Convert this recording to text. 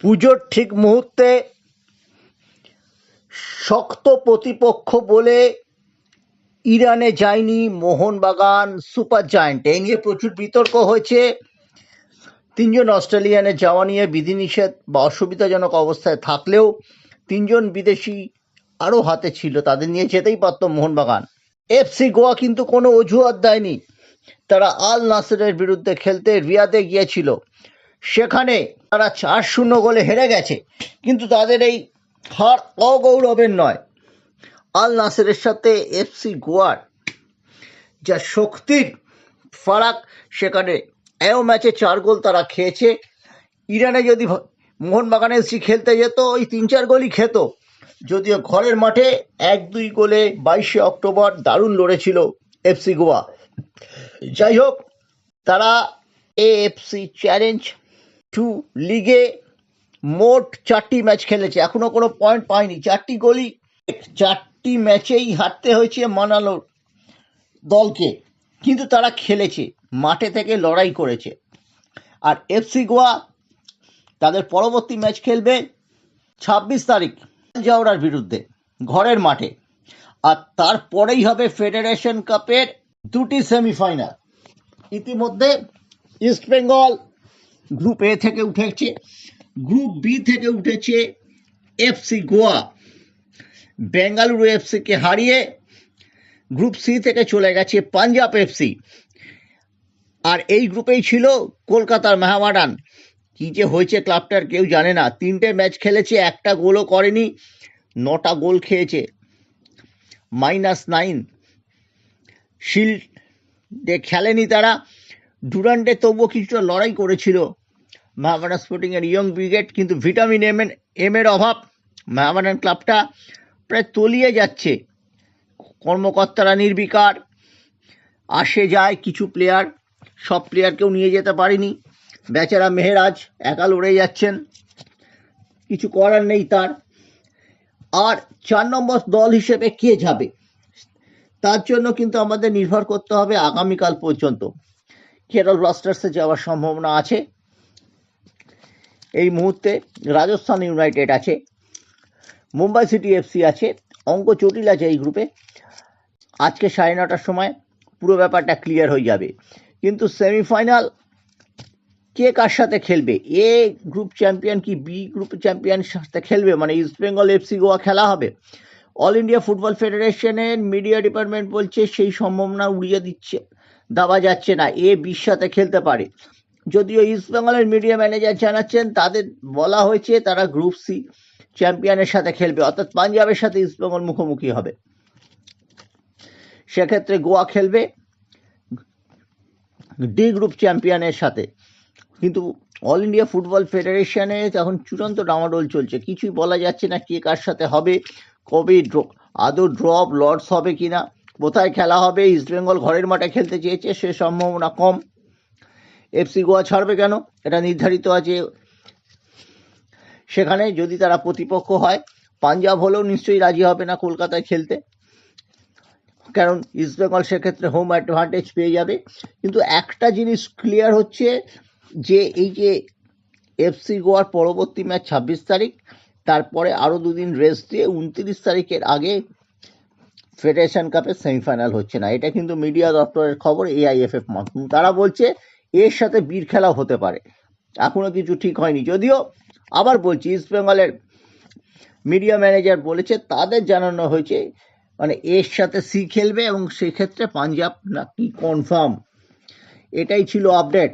পুজোর ঠিক মুহূর্তে শক্ত প্রতিপক্ষ বলে ইরানে যায়নি মোহনবাগান সুপার জায়ান্ট। এই নিয়ে প্রচুর বিতর্ক হয়েছে। তিনজন অস্ট্রেলিয়ানে যাওয়া নিয়ে বিধিনিষেধ বা অসুবিধাজনক অবস্থায় থাকলেও তিনজন বিদেশি আরও হাতে ছিল, তাদের নিয়ে যেতেই পারত মোহনবাগান। এফসি গোয়া কিন্তু কোনো অজুহাত দেয়নি। তারা আল নাসেরের বিরুদ্ধে খেলতে রিয়াদে গিয়েছিল। সেখানে তারা চার শূন্য গোলে হেরে গেছে। কিন্তু তাদের এই হার অগৌরবের নয়। আল নাসেরের সাথে এফসি গোয়ার যা শক্তির ফারাক, সেখানে এও ম্যাচে চার গোল তারা খেয়েছে। ইরানে যদি মোহনবাগান এসি খেলতে যেত, ওই তিন চার গোলই খেত। যদিও ঘরের মাঠে এক দুই গোলে বাইশে অক্টোবর দারুণ লড়েছিল এফসি গোয়া। যাই হোক, তারা এএফসি চ্যালেঞ্জ টু লিগে মোট চারটি ম্যাচ খেলেছে। এখনও কোনো পয়েন্ট পায়নি। চারটি গোলই চারটি ম্যাচেই হারতে হয়েছে মানালোর দলকে। কিন্তু তারা খেলেছে, মাঠে থেকে লড়াই করেছে। আর এফসি গোয়া তাদের পরবর্তী ম্যাচ খেলবে ছাব্বিশ তারিখ জাওড়ার বিরুদ্ধে, ঘরের মাঠে। আর তারপরেই হবে ফেডারেশন কাপের দুটি সেমিফাইনাল ইতিমধ্যে ইস্টবেঙ্গল গ্রুপ এ থেকে উঠেছে, গ্রুপ বি থেকে উঠেছে এফসি গোয়া। বেঙ্গালুরু এফসিকে হারিয়ে গ্রুপ সি থেকে চলে গেছে পাঞ্জাব এফসি আর এই গ্রুপেই ছিল কলকাতার মেহামাডান কি যে হয়েছে ক্লাবটার কেউ জানে না। তিনটে ম্যাচ খেলেছে, একটা গোলও করেনি, নটা গোল খেয়েছে। Minus nine. শিল্ডে খেলেনি তারা। ডুরান্ডে তবুও কিছুটা লড়াই করেছিল। মেহামাডান স্পোর্টিংয়ের ইয়ং ব্রিগেড কিন্তু ভিটামিন এম এম এর অভাব। মেহামাডান ক্লাবটা প্রায় তলিয়ে যাচ্ছে। কর্মকর্তারা নির্বিকার। আসে, যায় কিছু প্লেয়ার সব প্লেয়ারকেও নিয়ে যেতে পারেনি। বেচারা মেহেরাজ একা লড়ে যাচ্ছেন। কিছু করার নেই তার। আর চার নম্বর দল হিসেবে কে যাবে? তার জন্য কিন্তু আমাদের নির্ভর করতে হবে আগামীকাল পর্যন্ত। কেরল ব্লাস্টার্সে যাওয়ার সম্ভাবনা আছে। এই মুহূর্তে রাজস্থান ইউনাইটেড আছে, মুম্বাই সিটি এফসি আছে, অঙ্ক জটিল আছে এই গ্রুপে। আজকে সাড়ে নটার সময় পুরো ব্যাপারটা ক্লিয়ার হয়ে যাবে। কিন্তু সেমিফাইনাল কে কার সাথে খেলবে? এ গ্রুপ চ্যাম্পিয়ন কি বি গ্রুপ চ্যাম্পিয়ন সাথে খেলবে? মানে ইস্ট বেঙ্গল এফসি গোয়া খেলা হবে। অল ইন্ডিয়া ফুটবল ফেডারেশনের মিডিয়া ডিপার্টমেন্ট বলছে, সেই সম্ভাবনা উড়িয়ে দিচ্ছে, দাবা যাচ্ছে না। এ বির সাথে খেলতে পারে। যদিও ইস্ট বেঙ্গলের মিডিয়া ম্যানেজার জানাচ্ছেন, তাদের বলা হয়েছে তারা গ্রুপ সি চ্যাম্পিয়নের সাথে খেলবে, অর্থাৎ পাঞ্জাবের সাথে ইস্ট বেঙ্গল মুখোমুখি হবে। সেক্ষেত্রে গোয়া খেলবে ডি গ্রুপ চ্যাম্পিয়নের সাথে। কিন্তু অল ইন্ডিয়া ফুটবল ফেডারেশনে এখন চূড়ান্ত ডামাডোল চলছে। কিছুই বলা যাচ্ছে না কে কার সাথে হবে, কবে ড্র আদৌ ড্রপ লর্ডস হবে কিনা, কোথায় খেলা হবে ইস্টবেঙ্গল ঘরের মাঠে খেলতে চেয়েছে, সে সম্ভাবনা কম। এফসি গোয়া ছাড়বে কেন? এটা নির্ধারিত আছে। সেখানে যদি তারা প্রতিপক্ষ হয়, পাঞ্জাব হলেও নিশ্চয়ই রাজি হবে না কলকাতায় খেলতে। কারণ ইস্টবেঙ্গল সেক্ষেত্রে হোম অ্যাডভান্টেজ পেয়ে যাবে। কিন্তু একটা জিনিস ক্লিয়ার হচ্ছে, যে এই যে এফসি গোয়ার পরবর্তী ম্যাচ ছাব্বিশ তারিখ, তারপরে আরও দুদিন রেস্ট দিয়ে উনত্রিশ তারিখের আগে ফেডারেশন কাপের সেমিফাইনাল হচ্ছে না। এটা কিন্তু মিডিয়া দপ্তরের খবর এআইএফএফ মাধ্যম। তারা বলছে এর সাথে বীর খেলাও হতে পারে। এখনও কিছু ঠিক হয়নি। যদিও আবার বলছি ইস্টবেঙ্গলের মিডিয়া ম্যানেজার বলেছে, তাদের জানানো হয়েছে মানে এর সাথে সি খেলবে এবং সেক্ষেত্রে পাঞ্জাব নাকি কনফার্ম এটাই ছিল আপডেট